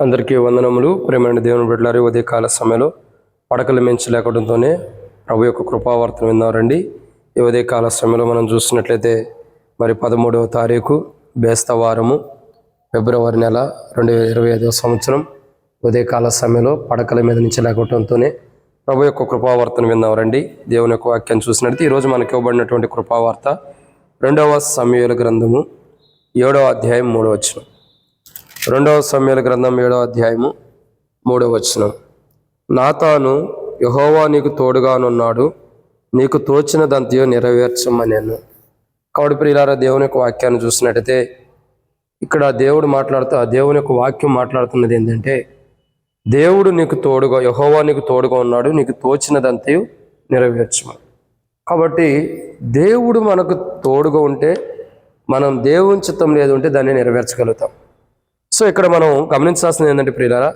అందరికీ వందనములు. ప్రేమైన దేవుని బిడ్డలారి ఉదయ కాల సమయంలో పడకలు మించి లేకడంతోనే ప్రభు యొక్క కృపావర్తనం విన్నారండి ఈ ఉదయకాల సమయంలో మనం చూసినట్లయితే మరి పదమూడవ తారీఖు బేస్తవారము ఫిబ్రవరి నెల రెండు వేల ఇరవై ఐదవ సంవత్సరం. ఉదయకాల సమయంలో పడకల మీద నుంచి లేకపోవడంతోనే ప్రభు యొక్క కృపావర్తనం విన్నారండి దేవుని యొక్క వాక్యం చూసినట్లయితే ఈరోజు మనకి ఇవ్వబడినటువంటి కృపావార్త రెండవ సమయాల గ్రంథము ఏడవ అధ్యాయం మూడవ వచనం. రెండవ సమయాల గ్రంథం ఏడవ అధ్యాయము మూడవ వచనం. నాతాను యహోవా నీకు తోడుగానున్నాడు నీకు తోచినదంతయో నెరవేర్చమనేను. కాబట్టి ప్రియులారా దేవుని యొక్క వాక్యాన్ని చూసినట్టయితే ఇక్కడ దేవుడు మాట్లాడుతూ ఆ దేవుని యొక్క వాక్యం మాట్లాడుతున్నది ఏంటంటే దేవుడు నీకు తోడుగా యహోవా నీకు తోడుగా ఉన్నాడు నీకు తోచినదంతయు నెరవేర్చమని. కాబట్టి దేవుడు మనకు తోడుగా ఉంటే మనం దేవుని చిత్తం లేదు ఉంటే దాన్ని నెరవేర్చగలుగుతాం. సో ఇక్కడ మనం గమనించాల్సింది ఏంటంటే ప్రియులారా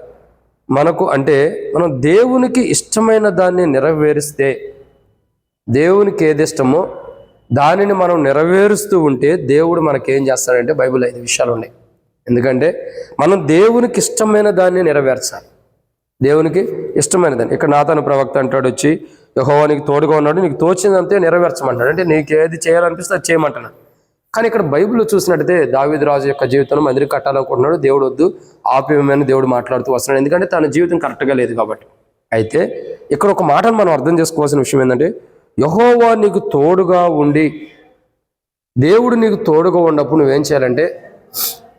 మనకు అంటే మనం దేవునికి ఇష్టమైన దాన్ని నెరవేరిస్తే దేవునికి ఏది ఇష్టమో దానిని మనం నెరవేరుస్తూ ఉంటే దేవుడు మనకేం చేస్తాడంటే బైబిల్ ఐదు విషయాలు ఉన్నాయి. ఎందుకంటే మనం దేవునికి ఇష్టమైన దాన్ని నెరవేర్చాలి. దేవునికి ఇష్టమైన దాన్ని. ఇక్కడ నాతను ప్రవక్త అంటాడు వచ్చి యహోవానికి తోడుగా ఉన్నాడు నీకు తోచిందంతే నెరవేర్చమంటాడు. అంటే నీకు ఏది చేయాలనిపిస్తే అది చేయమంటున్నాడు. కానీ ఇక్కడ బైబిల్లో చూసినట్టయితే దావిద్ రాజు యొక్క జీవితంలో మందిరి కట్టాలనుకుంటున్నాడు దేవుడు వద్దు ఆప్యమైన దేవుడు మాట్లాడుతూ వస్తున్నాడు. ఎందుకంటే తన జీవితం కరెక్ట్గా లేదు కాబట్టి. అయితే ఇక్కడ ఒక మాటను మనం అర్థం చేసుకోవాల్సిన విషయం ఏంటంటే యహోవా నీకు తోడుగా ఉండి దేవుడు నీకు తోడుగా ఉన్నప్పుడు నువ్వేం చేయాలంటే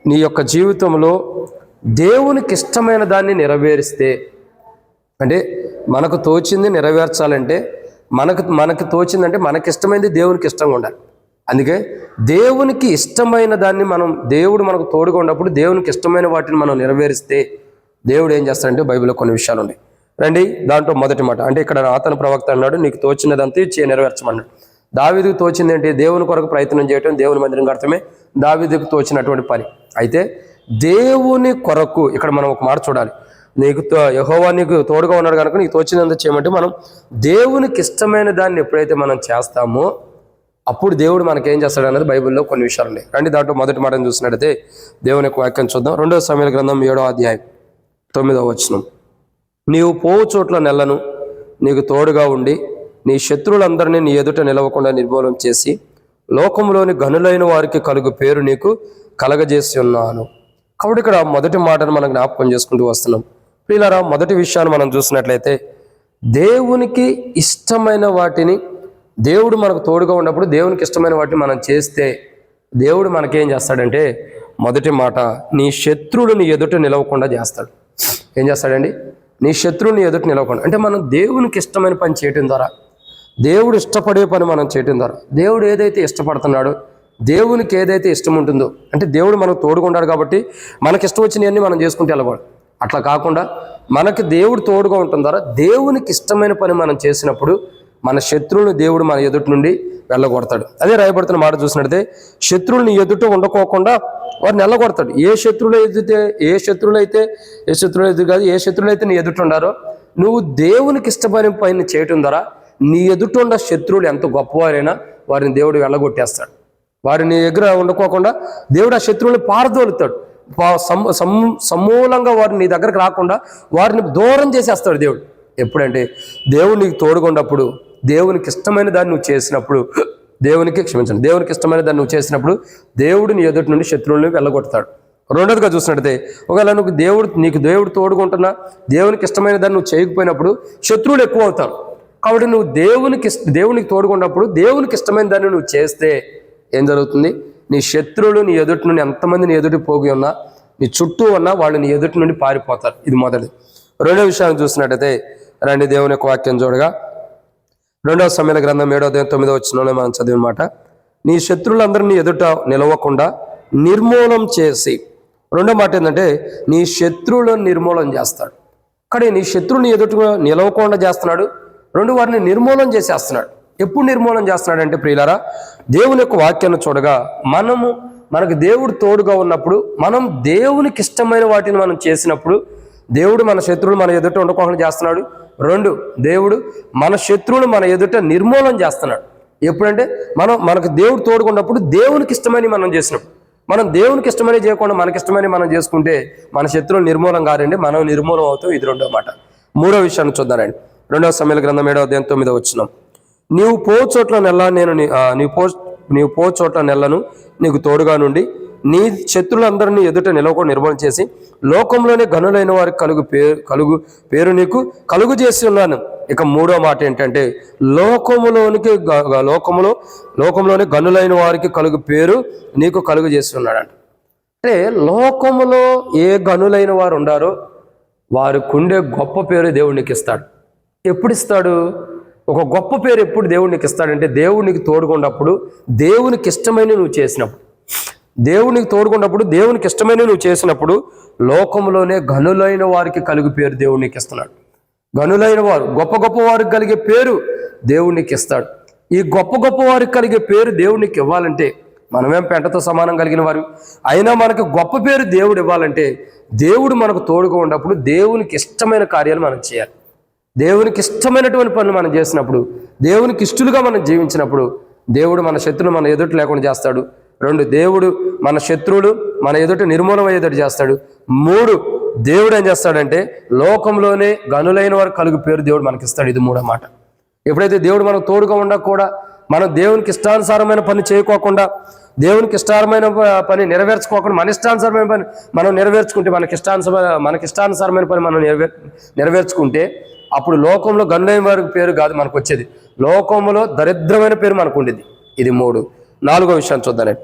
నీ యొక్క జీవితంలో దేవునికి ఇష్టమైన దాన్ని నెరవేరిస్తే అంటే మనకు తోచింది నెరవేర్చాలంటే మనకు మనకు తోచిందంటే మనకి ఇష్టమైనది దేవునికి ఇష్టంగా ఉండాలి. అందుకే దేవునికి ఇష్టమైన దాన్ని మనం దేవుడు మనకు తోడుగా ఉన్నప్పుడు దేవునికి ఇష్టమైన వాటిని మనం నెరవేరిస్తే దేవుడు ఏం చేస్తాడంటే బైబిల్లో కొన్ని విషయాలు ఉన్నాయి రండి దాంట్లో మొదటి మాట. అంటే ఇక్కడ అతను ప్రవక్త అన్నాడు నీకు తోచినదంతా చే నెరవేర్చమన్నాడు. దావిదికి తోచింది ఏంటి? దేవుని కొరకు ప్రయత్నం చేయటం దేవుని మందిరం కడతమే దావిదికి తోచినటువంటి పని. అయితే దేవుని కొరకు ఇక్కడ మనం ఒక మాట చూడాలి. నీకు తో- నీకు తోడుగా ఉన్నాడు కనుక నీకు తోచినంత చేయమంటే మనం దేవునికి ఇష్టమైన దాన్ని ఎప్పుడైతే మనం చేస్తామో అప్పుడు దేవుడు మనకేం చేస్తాడు అనేది బైబిల్లో కొన్ని విషయాలు ఉన్నాయి. రండి దాంట్లో మొదటి మాటను చూసినట్టయితే దేవుని యొక్క వాక్యం చూద్దాం. రెండవ సమయాల గ్రంథం ఏడో అధ్యాయం తొమ్మిదవ వచనం. నీవు పోవు చోట్ల నెలను నీకు తోడుగా ఉండి నీ శత్రువులందరినీ నీ ఎదుట నిలవకుండా నిర్మూలం చేసి లోకంలోని గనులైన వారికి కలుగు పేరు నీకు కలగజేసి ఉన్నాను. కాబట్టి ఇక్కడ మొదటి మాటను మనం జ్ఞాపకం చేసుకుంటూ వస్తున్నాం. ప్రియులారా మొదటి విషయాన్ని మనం చూసినట్లయితే దేవునికి ఇష్టమైన వాటిని దేవుడు మనకు తోడుగా ఉన్నప్పుడు దేవునికి ఇష్టమైన వాటిని మనం చేస్తే దేవుడు మనకేం చేస్తాడంటే మొదటి మాట నీ శత్రువులు ఎదుట నిలవకుండా చేస్తాడు. ఏం చేస్తాడండి? నీ శత్రువుని ఎదుట నిలవకుండా. అంటే మనం దేవునికి ఇష్టమైన పని చేయటం ద్వారా దేవుడు ఇష్టపడే పని మనం చేయటం ద్వారా దేవుడు ఏదైతే ఇష్టపడుతున్నాడో దేవునికి ఏదైతే ఇష్టం ఉంటుందో అంటే దేవుడు మనకు తోడుకుంటాడు కాబట్టి మనకి ఇష్టం వచ్చినవన్నీ మనం చేసుకుంటే వెళ్ళకూడదు. అట్లా కాకుండా మనకి దేవుడు తోడుగా ఉంటుంది ద్వారా దేవునికి ఇష్టమైన పని మనం చేసినప్పుడు మన శత్రువుని దేవుడు మన ఎదుటి నుండి వెళ్ళగొడతాడు. అదే రాయబడుతున్న మాట చూసినట్లయితే శత్రువుని ఎదుట ఉండకోకుండా వారిని వెళ్ళగొడతాడు ఏ శత్రువులు ఎదుతే ఏ శత్రువులు అయితే ఏ శత్రువులు ఎదురు కాదు ఏ శత్రువులు అయితే నీ ఎదుటుండారో నువ్వు దేవునికి ఇష్టమైన పైన చేయటం ద్వారా నీ ఎదుట ఉన్న శత్రువులు ఎంత గొప్పవారైనా వారిని దేవుడు వెళ్ళగొట్టేస్తాడు. వారిని నీ దగ్గర ఉండకోకుండా దేవుడు ఆ శత్రువుని పారదోలుతాడు. సమూలంగా వారిని నీ దగ్గరకు రాకుండా వారిని దూరం చేసేస్తాడు దేవుడు. ఎప్పుడంటే దేవుడు నీకు తోడుకున్నప్పుడు దేవునికి ఇష్టమైన దాన్ని నువ్వు చేసినప్పుడు దేవునికి క్షమించండి. దేవునికి ఇష్టమైన దాన్ని నువ్వు చేసినప్పుడు దేవుడు నీ ఎదుటి నుండి శత్రువులను వెళ్ళగొడతాడు. రెండోదిగా చూసినట్టయితే ఒకవేళ నువ్వు దేవుడు నీకు దేవుడు తోడుకుంటున్నా దేవునికి ఇష్టమైన దాన్ని నువ్వు చేయకపోయినప్పుడు శత్రువులు ఎక్కువ అవుతారు. కాబట్టి నువ్వు దేవునికి దేవునికి తోడుకున్నప్పుడు దేవునికి ఇష్టమైన దాన్ని నువ్వు చేస్తే ఏం జరుగుతుంది? నీ శత్రువులు నీ ఎదుటి నుండి ఎంతమంది నీ ఎదుటి పోగి ఉన్నా నీ చుట్టూ ఉన్నా వాళ్ళు నీ ఎదుటి నుండి పారిపోతారు. ఇది మొదటిది. రెండో విషయాన్ని చూసినట్టయితే రండి దేవుని యొక్క వాక్యం చూడగా రెండవ సమయాల గ్రంథం ఏడో దేవం తొమ్మిదో వచ్చిన మనం చదివిన మాట నీ శత్రువులందరినీ ఎదుట నిలవకుండా నిర్మూలం చేసి రెండో మాట ఏంటంటే నీ శత్రువులను నిర్మూలన చేస్తాడు. కానీ నీ శత్రువుని ఎదుట నిలవకుండా చేస్తున్నాడు రెండు వారిని నిర్మూలన చేసేస్తున్నాడు. ఎప్పుడు నిర్మూలన చేస్తున్నాడు అంటే ప్రియులారా దేవుని యొక్క వాక్యాన్ని చూడగా మనము మనకు దేవుడు తోడుగా ఉన్నప్పుడు మనం దేవునికి ఇష్టమైన వాటిని మనం చేసినప్పుడు దేవుడు మన శత్రువులు మన ఎదుట ఉండకుండా చేస్తున్నాడు రెండు దేవుడు మన శత్రువులు మన ఎదుట నిర్మూలన చేస్తున్నాడు. ఎప్పుడంటే మనం మనకు దేవుడు తోడుకున్నప్పుడు దేవునికి ఇష్టమని మనం చేసినప్పుడు. మనం దేవునికి ఇష్టమని చేయకుండా మనకి ఇష్టమని మనం చేసుకుంటే మన శత్రువులు నిర్మూలం కారండి మనం నిర్మూలం అవుతాం. ఇది రెండో మాట. మూడో విషయాన్ని చూద్దానండి రెండవ సమయాల గ్రంథం ఏడవ అధ్యాయం తొమ్మిదో వచ్చినాం నీవు పో చోట్ల నెల నేను నీ- నీవు పో నీవు పో చోట్ల నెలను నీకు తోడుగా నుండి నీ శత్రులందరినీ ఎదుట నిలవకుండా నిర్మూలన చేసి లోకంలోనే గనులైన వారికి కలుగు పేరు కలుగు పేరు నీకు కలుగు చేసి ఉన్నాను. ఇక మూడో మాట ఏంటంటే లోకములోనికి లోకములో లోకంలోని గనులైన వారికి కలుగు పేరు నీకు కలుగు చేసి ఉన్నాడంట. అంటే లోకములో ఏ గనులైన వారు ఉండారో వారికి కుండే గొప్ప పేరు దేవునికి ఇస్తాడు. ఎప్పుడు ఇస్తాడు ఒక గొప్ప పేరు ఎప్పుడు దేవునికి ఇస్తాడంటే దేవునికి తోడుకున్నప్పుడు దేవునికి ఇష్టమైన నువ్వు చేసినప్పుడు. దేవునికి తోడుకున్నప్పుడు దేవునికి ఇష్టమైన నువ్వు చేసినప్పుడు లోకంలోనే గనులైన వారికి కలుగు పేరు దేవునికి ఇస్తున్నాడు. గనులైన వారు గొప్ప గొప్ప వారికి కలిగే పేరు దేవునికి ఇస్తాడు. ఈ గొప్ప గొప్ప వారికి కలిగే పేరు దేవునికి ఇవ్వాలంటే మనమేం పెంటతో సమానం కలిగిన వారు? అయినా మనకు గొప్ప పేరు దేవుడు ఇవ్వాలంటే దేవుడు మనకు తోడుగా ఉన్నప్పుడు దేవునికి ఇష్టమైన కార్యాలు మనం చేయాలి. దేవునికి ఇష్టమైనటువంటి పనులు మనం చేసినప్పుడు దేవునికి ఇష్టలుగా మనం జీవించినప్పుడు దేవుడు మన శత్రులు మన ఎదుట లేకుండా చేస్తాడు. రెండు దేవుడు మన శత్రువులు మన ఎదుట నిర్మూలం అయ్యేటట్టు చేస్తాడు. మూడు దేవుడు ఏం చేస్తాడంటే లోకంలోనే గనులైన వారు కలుగు పేరు దేవుడు మనకి ఇస్తాడు ఇది మూడో మాట. ఎప్పుడైతే దేవుడు మనకు తోడుగా ఉండక కూడా మనం దేవునికి ఇష్టానుసారమైన పని చేయకోకుండా దేవునికి ఇష్టారమైన పని నెరవేర్చుకోకుండా మన ఇష్టానుసారమైన పని మనం నెరవేర్చుకుంటే మనకి ఇష్టానుసార మనకి ఇష్టానుసారమైన పని మనం నెరవేర్ నెరవేర్చుకుంటే అప్పుడు లోకంలో గనులైన వారి పేరు కాదు మనకు వచ్చేది లోకంలో దరిద్రమైన పేరు మనకు ఉండేది ఇది మూడు. నాలుగో విషయాన్ని చూద్దాం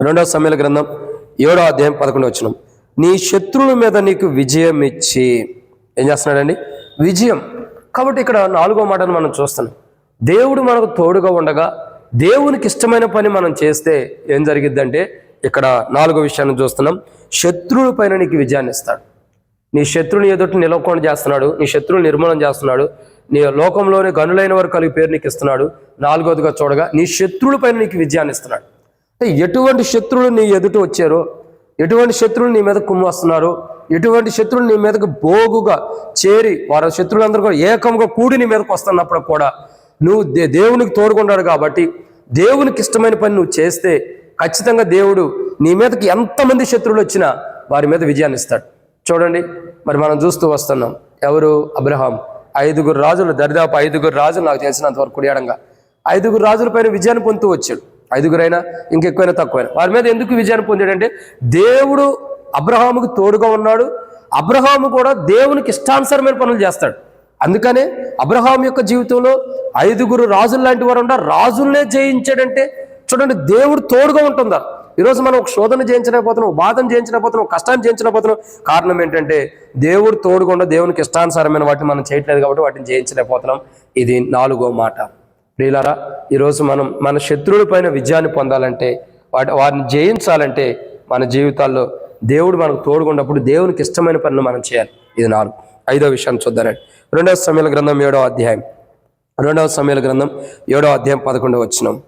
రెండవ సమయాల గ్రంథం ఏడో అధ్యాయం పదకొండు వచ్చిన. నీ శత్రువుల మీద నీకు విజయం ఇచ్చి ఏం చేస్తున్నాడండి? విజయం. కాబట్టి ఇక్కడ నాలుగో మాటను మనం చూస్తున్నాం. దేవుడు మనకు తోడుగా ఉండగా దేవునికి ఇష్టమైన పని మనం చేస్తే ఏం జరిగిద్దంటే ఇక్కడ నాలుగో విషయాన్ని చూస్తున్నాం. శత్రువుల పైన నీకు విజయాన్ని ఇస్తాడు. నీ శత్రువుని ఎదుటి నిలవకుండా చేస్తున్నాడు నీ శత్రువుని నిర్మూలన చేస్తున్నాడు నీ లోకంలోని గనులైన వారు కలిగి పేరు నీకు ఇస్తున్నాడు. నాలుగోదిగా చూడగా నీ శత్రువుల పైన నీకు విజయాన్ని ఇస్తున్నాడు. ఎటువంటి శత్రువులు నీ ఎదుట వచ్చారో ఎటువంటి శత్రువులు నీ మీద కుమ్మొస్తున్నారు ఎటువంటి శత్రువులు నీ మీదకు బోగుగా చేరి వారి శత్రువులందరూ కూడా ఏకంగా కూడి నీ మీదకి వస్తున్నప్పుడు కూడా నువ్వు దే- దేవునికి తోడుకున్నాడు కాబట్టి దేవునికి ఇష్టమైన పని నువ్వు చేస్తే ఖచ్చితంగా దేవుడు నీ మీదకి ఎంతమంది శత్రువులు వచ్చినా వారి మీద విజయాన్ని ఇస్తాడు. చూడండి మరి మనం చూస్తూ వస్తున్నాం. ఎవరు? అబ్రహాం ఐదుగురు రాజులు దరిదాపు ఐదుగురు రాజులు నాకు తెలిసినంతవరకు కుడియాడంగా ఐదుగురు రాజుల పైన విజయాన్ని పొందుతూ వచ్చాడు. ఐదుగురైనా ఇంకెక్కువైనా తక్కువైనా. వారి మీద ఎందుకు విజయాన్ని పొందాడంటే దేవుడు అబ్రహాముకు తోడుగా ఉన్నాడు. అబ్రహాము కూడా దేవునికి ఇష్టానుసరమైన పనులు చేస్తాడు. అందుకనే అబ్రహాం యొక్క జీవితంలో ఐదుగురు రాజులు లాంటి వారు ఉండ రాజుల్నే జయించాడంటే చూడండి దేవుడు తోడుగా ఉంటుందా? ఈరోజు మనం ఒక శోధన జయించలేకపోతున్నాం ఒక బాధను జయించలేకపోతున్నాం కష్టాన్ని జయించలేకపోతున్నాం. కారణం ఏంటంటే దేవుడు తోడుకుండా దేవునికి ఇష్టానుసారమైన వాటిని మనం చేయట్లేదు కాబట్టి వాటిని జయించలేకపోతున్నాం. ఇది నాలుగో మాట. ప్రియులారా ఈరోజు మనం మన శత్రువుల పైన విజయాన్ని పొందాలంటే వాటి వారిని జయించాలంటే మన జీవితాల్లో దేవుడు మనకు తోడుకున్నప్పుడు దేవునికి ఇష్టమైన పనులు మనం చేయాలి. ఇది నాలుగు. ఐదో విషయాన్ని చూద్దానండి రెండవ సమయాల గ్రంథం ఏడవ అధ్యాయం. రెండవ సమయాల గ్రంథం ఏడవ అధ్యాయం పదకొండవ వచ్చినాం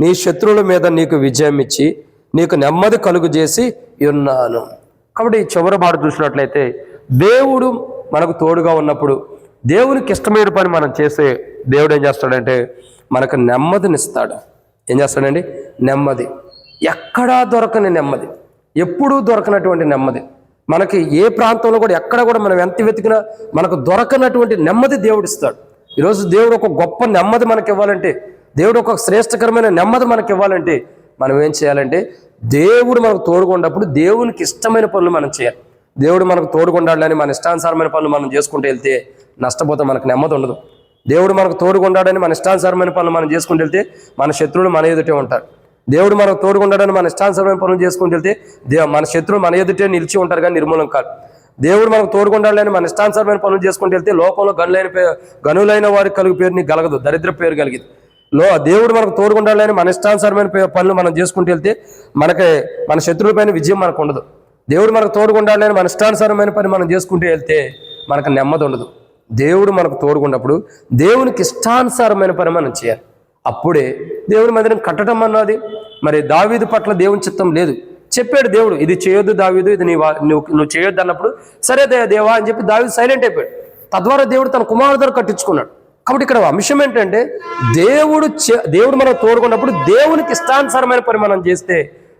నీ శత్రువుల మీద నీకు విజయం ఇచ్చి నీకు నెమ్మది కలుగు చేసి ఉన్నాను. కాబట్టి ఈ చివరి మాట చూసినట్లయితే దేవుడు మనకు తోడుగా ఉన్నప్పుడు దేవునికి ఇష్టమైన పని మనం చేసే దేవుడు ఏం చేస్తాడంటే మనకు నెమ్మదినిస్తాడు. ఏం చేస్తాడండి? నెమ్మది. ఎక్కడా దొరకని నెమ్మది. ఎప్పుడూ దొరకనటువంటి నెమ్మది. మనకి ఏ ప్రాంతంలో కూడా ఎక్కడ కూడా మనం ఎంత వెతికినా మనకు దొరకనటువంటి నెమ్మది దేవుడు ఇస్తాడు ఈరోజు దేవుడు ఒక గొప్ప నెమ్మది మనకి ఇవ్వాలంటే దేవుడు ఒక శ్రేష్టకరమైన నెమ్మది మనకి ఇవ్వాలంటే మనం ఏం చేయాలంటే దేవుడు మనకు తోడుకున్నప్పుడు దేవునికి ఇష్టమైన పనులు మనం చేయాలి. దేవుడు మనకు తోడుకుండాలని మన ఇష్టానుసారమైన పనులు మనం చేసుకుంటూ వెళ్తే నష్టపోతే మనకు నెమ్మది ఉండదు. దేవుడు మనకు తోడుకుండాడని మన ఇష్టానుసారమైన పనులు మనం చేసుకుంటూ వెళ్తే మన శత్రువులు మన ఎదుటే ఉంటారు. దేవుడు మనకు తోడుకుంటాడని మన ఇష్టానుసారమైన పనులు చేసుకుంటూ వెళ్తే దే మన శత్రువులు మన ఎదుటే నిలిచి ఉంటారు కానీ నిర్మూలం కాదు. దేవుడు మనకు తోడుకుండాలని మన ఇష్టానుసారమైన పనులు చేసుకుంటూ వెళ్తే లోకంలో గనులైన గనులైన వారికి కలుగు పేరుని గలగదు కలగదు దరిద్ర పేరు కలిగింది. లో దేవుడు మనకు తోడుకుండాలని మన ఇష్టానుసారమైన పనులు మనం చేసుకుంటూ వెళ్తే మనకి మన శత్రువులపైన విజయం మనకు ఉండదు. దేవుడు మనకు తోడుకుండాలని మన ఇష్టానుసారమైన పని మనం చేసుకుంటూ వెళ్తే మనకు నెమ్మది ఉండదు. దేవుడు మనకు తోడుకున్నప్పుడు దేవునికి ఇష్టానుసారమైన పని మనం చేయాలి. అప్పుడే దేవుడి మందిరం కట్టడం అన్నది మరి దావీదు పట్ల దేవుని చిత్తం లేదు. చెప్పాడు దేవుడు ఇది చేయొద్దు దావీదు ఇది నీ నువ్వు నువ్వు చేయొద్దు అన్నప్పుడు సరే దేవా అని చెప్పి దావీదు సైలెంట్ అయిపోయాడు. తద్వారా దేవుడు తన కుమారుడు ద్వారా కట్టించుకున్నాడు. కాబట్టి ఇక్కడ అంశం ఏంటంటే దేవుడు చే- దేవుడు మనం తోడుకున్నప్పుడు దేవునికి ఇష్టానుసారమైన పని మనం చేస్తే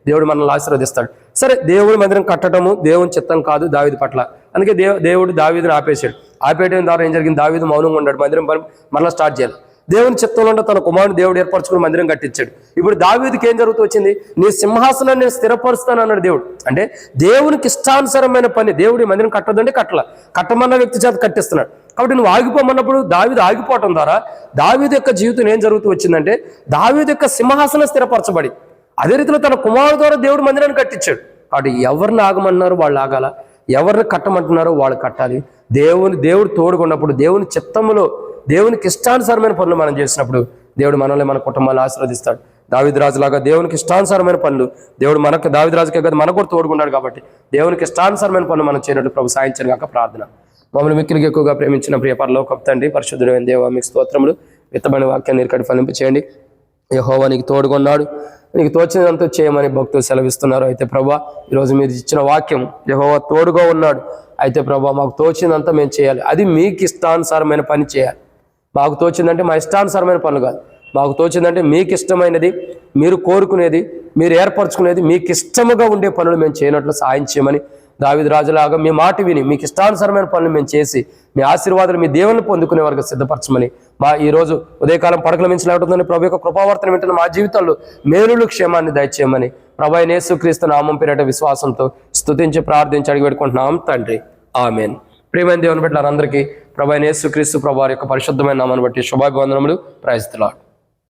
దేవుడు మనల్ని ఆశీర్వదిస్తాడు. సరే దేవుడి మందిరం కట్టడము దేవుని చిత్తం కాదు దావిది పట్ల. అందుకే దేవు దేవుడు దావీదుని ఆపేశాడు. ఆపేయడం ద్వారా ఏం జరిగింది? దావీదు మౌనంగా ఉన్నాడు. మందిరం మరలా స్టార్ట్ చేయాలి. దేవుని చిత్తంలో ఉంటే తన కుమారుడు దేవుడు ఏర్పరచుకుని మందిరం కట్టించాడు. ఇప్పుడు దావీదికి ఏం జరుగుతూ వచ్చింది? నీ సింహాసనాన్ని నేను స్థిరపరుస్తాను అన్నాడు దేవుడు. అంటే దేవునికి ఇష్టానుసారమైన పని దేవుడి మందిరం కట్టదంటే కట్టల. కట్టమన్న వ్యక్తి చేత కట్టిస్తున్నాడు. కాబట్టి నువ్వు ఆగిపోమన్నప్పుడు దావీదు ఆగిపోవటం ద్వారా దావీది యొక్క జీవితం ఏం జరుగుతూ వచ్చిందంటే దావీది యొక్క సింహాసనం స్థిరపరచబడి అదే రీతిలో తన కుమారుడు ద్వారా దేవుడు మందిరాన్ని కట్టించాడు. కాబట్టి ఎవరిని ఆగమన్నారు వాళ్ళు ఆగాల? ఎవరిని కట్టమంటున్నారో వాళ్ళు కట్టాలి. దేవుని దేవుడు తోడుకున్నప్పుడు దేవుని చిత్తములో దేవునికి ఇష్టానుసారమైన పనులు మనం చేసినప్పుడు దేవుడు మనల్ని మన కుటుంబాన్ని ఆశీర్వదిస్తాడు. దావిద్రాజులాగా దేవునికి ఇష్టానుసారమైన పనులు దేవుడు మనకు దావిద్రాజుకే కదా మనకు కూడా తోడుకున్నాడు కాబట్టి దేవునికి ఇష్టానుసారమైన పనులు మనం చేయనట్టు ప్రభు సాయించను కాక ప్రార్థన. మమ్మల్ని మిక్కిలికి ఎక్కువగా ప్రేమించిన ప్రియ పరలోక తండ్రి పరిశుద్ధుడైన దేవ మీకు స్తోత్రములు. విత్తమైన వాక్యాన్ని ఇక్కడ ఫలింపు చేయండి యహోవా నీకు తోడుకున్నాడు నీకు తోచినంత చేయమని భక్తులు సెలవిస్తున్నారు. అయితే ప్రభా ఈరోజు మీరు ఇచ్చిన వాక్యం యహోవా తోడుగా ఉన్నాడు. అయితే ప్రభా మాకు తోచినంత మేము చేయాలి. అది మీకు ఇష్టానుసారమైన పని చేయాలి. మాకు తోచిందంటే మా ఇష్టానుసారమైన పనులు కాదు. మాకు తోచిందంటే మీకు ఇష్టమైనది మీరు కోరుకునేది మీరు ఏర్పరచుకునేది మీకు ఇష్టముగా ఉండే పనులు మేము చేయనట్లు సాయం చేయమని దావిది రాజులాగా మీ మాట విని మీకు ఇష్టానుసారమైన పనులు మేము చేసి మీ ఆశీర్వాదాలు మీ దేవుని పొందుకునే వరకు సిద్ధపరచమని. మా ఈ రోజు ఉదయకాలం పడకల మించి లేవటుందని ప్రభు యొక్క కృపావర్తన వింటున్న మా జీవితంలో మేలులు క్షేమాన్ని దయచేయమని ప్రభు నేసు క్రీస్తు నామం పేరిట విశ్వాసంతో స్థుతించి ప్రార్థించి అడిగి పెట్టుకుంటున్నాం తండ్రి. ఆమెన్. ప్రియమైన దేవుని బిడ్డలందరికీ ప్రభు నేసు క్రీస్తు ప్రభు వారి యొక్క పరిశుద్ధమైన నామాన్ని బట్టి శుభాభివందనములు. ప్రయత్నాలు